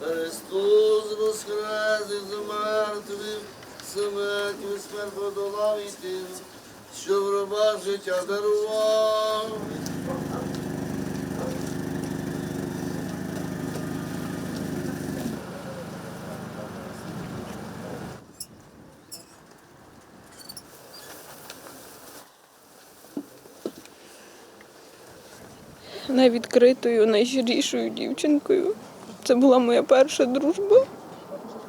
Христос воскрес із мертвих, смерть смерть подолав і тим, що в рабах життя дарував. Найвідкритою, найщирішою дівчинкою. Це була моя перша дружба.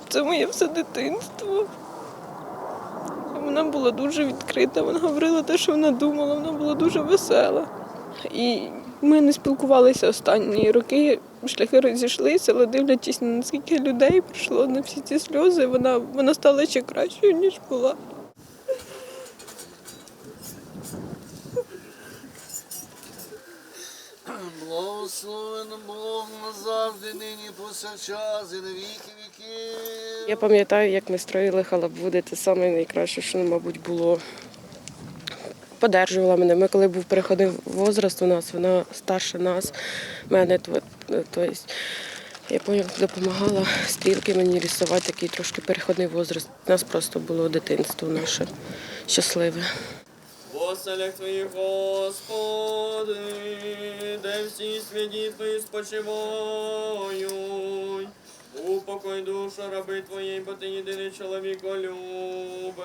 Це моє все дитинство. Вона була дуже відкрита, вона говорила те, що вона думала, вона була дуже весела. І ми не спілкувалися останні роки, шляхи розійшлися, але дивлячись на наскільки людей прийшло на всі ці сльози, вона, вона стала ще кращою, ніж була. Благословен Бог назавжди, нині повсякчас і на віки віки. Я пам'ятаю, як ми строїли халабуди, це саме найкраще, що, мабуть, було. Подержувала мене. Ми коли був переходив возраст у нас, вона старша нас, мене то- тобто. Я потім допомагала стрілки мені рисувати, такий трошки переходний возраст. У нас просто було дитинство наше щасливе. Оселях Твоїх, Господи, де всі святі Твої спочивають. Упокой душу раби Твоєї, бо Ти єдиний чоловік любець.